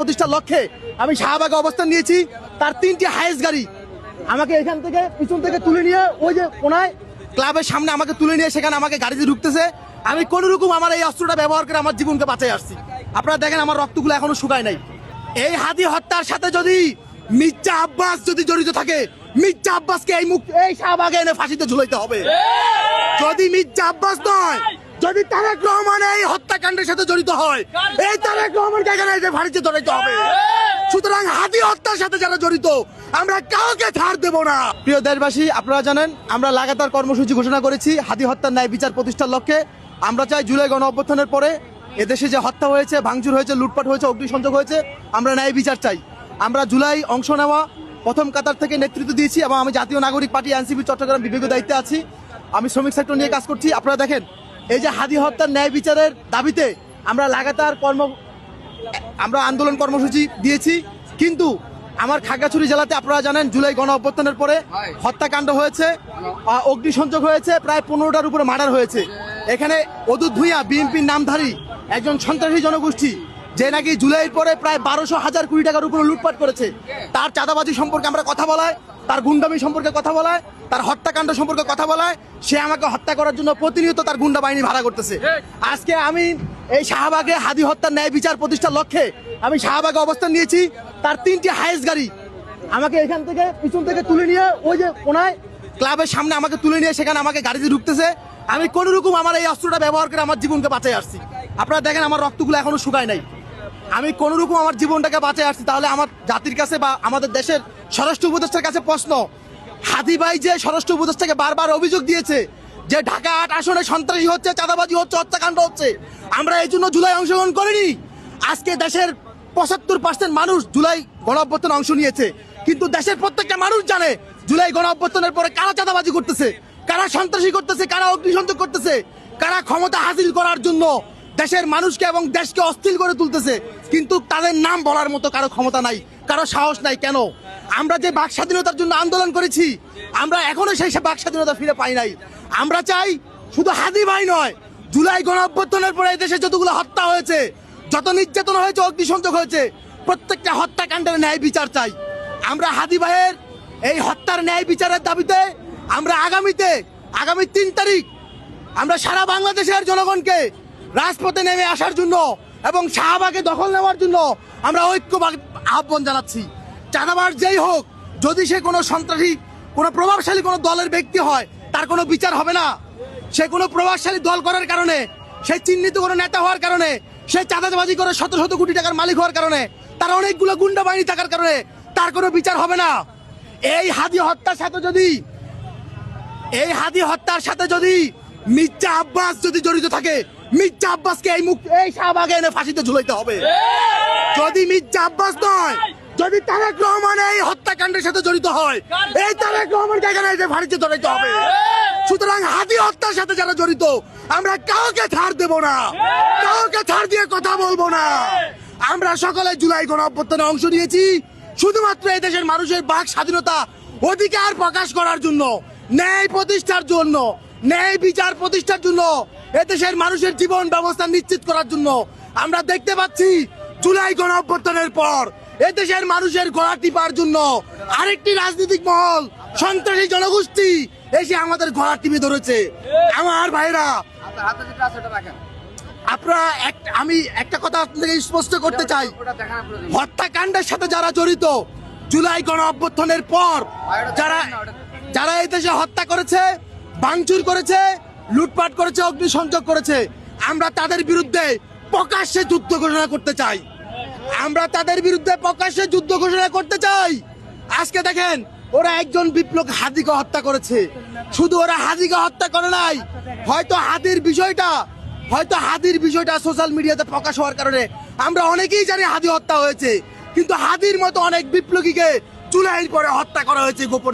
প্রতিষ্ঠার লক্ষ্যে আমি শাহবাগে অবস্থান নিয়েছি। তার তিনটি হাইয়েস্ট গাড়ি আমাকে এখান থেকে পিছন থেকে তুলে নিয়ে ওই যে কোনায় ক্লাবের সামনে আমাকে তুলে নিয়ে সেখানে আমাকে গাড়িতে ঢুকতেছে। আমি কোন রকম আমার এই অস্ত্রটা ব্যবহার করে আমার জীবনকে বাঁচাই আসছি। আপনারা দেখেন আমার রক্তগুলো এখনও শুকায় নাই। এই হাদি হত্যার সাথে যদি মির্জা আব্বাস যদি জড়িত থাকে মির্জা আব্বাসকে এই মুখ এই শাহবাগে এনে ফাঁসিতে ঝুলাইতে হবে। যদি মির্জা আব্বাস নয় যদি তারেক রহমান এই হত্যাকাণ্ডের সাথে জড়িত হয়, এই তারেক রহমানকে এখানে এসে ফাঁসিতে ধরাইতে হবে? সুতরাং হাতি হত্যার সাথে যারা জড়িত, আমরা কাউকে ছাড় দেব না। প্রিয় দেশবাসী, আপনারা জানেন, আমরা লাগাতার কর্মসূচি ঘোষণা করেছি হাতি হত্যার ন্যায় বিচার প্রতিষ্ঠার লক্ষ্যে। আমরা চাই জুলাই গণ অভ্যুত্থানের পরে এদেশে যে হত্যা হয়েছে, ভাঙচুর হয়েছে, লুটপাট হয়েছে, অগ্নিসংযোগ হয়েছে, আমরা ন্যায় বিচার চাই। আমরা জুলাই অংশ নেওয়া প্রথম কাতার থেকে নেতৃত্ব দিয়েছি এবং আমি জাতীয় নাগরিক পার্টি, এনসিপি, চট্টগ্রাম বিভাগীয় দায়িত্বে আছি। আমি শ্রমিক সেক্টর নিয়ে কাজ করছি। আপনারা দেখেন এই যে হাদি হত্যার ন্যায় বিচারের দাবিতে আমরা লাগাতার কর্ম, আমরা আন্দোলন কর্মসূচি দিয়েছি। কিন্তু আমার খাগড়াছড়ি জেলাতে আপনারা জানেন, জুলাই গণ অভ্যুত্থানের পরে হত্যাকাণ্ড হয়েছে অগ্নিসংযোগ হয়েছে, প্রায় পনেরোটার উপরে মার্ডার হয়েছে। এখানে অদূত ভূঁইয়া, বিএনপির নামধারী, একজন সন্ত্রাসী জনগোষ্ঠী, যে নাকি জুলাইয়ের পরে প্রায় বারোশো হাজার কোটি টাকার উপরে লুটপাট করেছে। তার চাঁদাবাজি সম্পর্কে আমরা কথা বলায় তার গুন্ডামি সম্পর্কে কথা বলায়, তার হত্যাকাণ্ড সম্পর্কে কথা বলায়, সে আমাকে হত্যা করার জন্য প্রতিনিয়ত তার গুন্ডা বাহিনী ভাড়া করতেছে। আজকে আমি এই শাহবাগে হাদি হত্যার ন্যায় বিচার প্রতিষ্ঠার লক্ষ্যে আমি শাহবাগে অবস্থান নিয়েছি, তার তিনটি হাইয়েস্ট গাড়ি আমাকে এখান থেকে পিছন থেকে তুলে নিয়ে, ওই যে কোনায় ক্লাবের সামনে আমাকে তুলে নিয়ে সেখানে আমাকে গাড়িতে ঢুকতেছে। আমি কোনোরকম আমার এই অস্ত্রটা ব্যবহার করে আমার জীবনকে বাঁচাই আসছি। আপনারা দেখেন আমার রক্তগুলো এখনও শুকায় নাই। আমি কোন রকম আমার জীবনটাকে বাঁচাই আসছি তাহলে আমার জাতির কাছে বা আমাদের দেশের স্বরাষ্ট্র উপদেষ্টার কাছে প্রশ্ন। হাদি ভাই যে স্বরাষ্ট্র উপদেষ্টাকে বারবার অভিযোগ দিয়েছে যে ঢাকা আট আসনে সন্ত্রাসী হচ্ছে, চাঁদাবাজি হচ্ছে, হত্যাকাণ্ড হচ্ছে, আমরা এই জন্য জুলাই অংশগ্রহণ করিনি। আজকে দেশের পঁচাত্তর পার্সেন্ট মানুষ জুলাই গণ অভ্যর্থনে অংশ নিয়েছে। কিন্তু দেশের প্রত্যেকটা মানুষ জানে জুলাই গণ অভ্যর্থনের পরে কারা চাঁদাবাজি করতেছে, কারা সন্ত্রাসী করতেছে, কারা অগ্নিসংযোগ করতেছে, কারা ক্ষমতা হাসিল করার জন্য দেশের মানুষকে এবং দেশকে অস্থির করে তুলতেছে, কিন্তু তাদের নাম বলার মতো কারও ক্ষমতা নাই, কারও সাহস নাই। কেন? আমরা যে বাক স্বাধীনতার জন্য আন্দোলন করেছি, আমরা এখনও সেই সে বাক স্বাধীনতা ফিরে পাই নাই। আমরা চাই শুধু হাদি ভাই নয়, জুলাই গণ অভ্যর্থনের পরে দেশে যতগুলো হত্যা হয়েছে, যত নির্যাতন হয়েছে, অগ্নিসংযোগ হয়েছে, প্রত্যেকটা হত্যাকাণ্ডের ন্যায় বিচার চাই। আমরা হাদি ভাইয়ের এই হত্যার ন্যায় বিচারের দাবিতে আমরা আগামীতে, আগামী তিন তারিখ, আমরা সারা বাংলাদেশের জনগণকে রাজপথে নেমে আসার জন্য এবং শাহবাগে দখল নেওয়ার জন্য আমরা ঐক্য আহ্বান জানাচ্ছি। চাঁদাবার যেই হোক, যদি সে কোনো সন্ত্রাসী, কোনো প্রভাবশালী কোনো দলের ব্যক্তি হয়, তার কোনো বিচার হবে না। সে কোনো প্রভাবশালী দল করার কারণে, সে চিহ্নিত কোনো নেতা হওয়ার কারণে, সে চাঁদাবাজি করে শত শত কোটি টাকার মালিক হওয়ার কারণে, তার অনেকগুলো গুন্ডা বাহিনী থাকার কারণে তার কোনো বিচার হবে না। এই হাদি হত্যার সাথে যদি, এই হাদি হত্যার সাথে যদি মির্জা আব্বাস যদি জড়িত থাকে, মির্জা আব্বাসকে এই মুখ এই শাহবাগে এনে ফাঁসিতে ঝুলাইতে হবে। যদি মির্জা আব্বাস নয়, যদি তারেক রহমান এই হত্যাকাণ্ডের সাথে জড়িত হয়, এই তারেক রহমানকে এখানে এসে ফাঁসিতে ধরাইতে হবে। সুতরাং হাতি হত্যার সাথে যারা জড়িত, আমরা কাউকে ছাড় দেব না। কাউকে ছাড় দিয়ে কথা বলব না। আমরা সকলে জুলাই গণ অংশ নিয়েছি। শুধুমাত্র এই দেশের মানুষের বাক স্বাধীনতা অধিকার প্রকাশ করার জন্য, ন্যায় প্রতিষ্ঠার জন্য ন্যায় বিচার প্রতিষ্ঠার জন্য এদেশের মানুষের জীবন ব্যবস্থা নিশ্চিত করার জন্য আমরা দেখতে পাচ্ছি জুলাই গণ অভ্যুত্থানের পর এদেশের মানুষের গলা টিপার জন্য আরেকটি রাজনৈতিক মহল, সন্ত্রাসী জনগোষ্ঠী এসে আমাদের গলা টিপে ধরেছে। আমার ভাইরা, আপনার আমি একটা কথা আপনাকে স্পষ্ট করতে চাই। হত্যাকাণ্ডের সাথে যারা জড়িত, জুলাই গণ অভ্যুত্থানের পর যারা যারা এই দেশে হত্যা করেছে ভাঙচুর করেছে, লুটপাট করেছে, অগ্নিসংযোগ করেছে। আমরা তাদের বিরুদ্ধে প্রকাশ্যে যুদ্ধ ঘোষণা করতে চাই। আমরা তাদের বিরুদ্ধে প্রকাশ্যে যুদ্ধ ঘোষণা করতে চাই। আজকে দেখেন, ওরা একজন বিপ্লব হাদিকে হত্যা করেছে। শুধু ওরা হাদিকে হত্যা করে নাই, হয়তো হাদির বিষয়টা, হয়তো হাদির বিষয়টা সোশ্যাল মিডিয়াতে প্রকাশ হওয়ার কারণে। আমরা অনেকেই জানি হাদি হত্যা হয়েছে, কিন্তু হাদির মতো অনেক বিপ্লবীকে চুলাইয়ের পরে হত্যা করা হয়েছে গোপনে।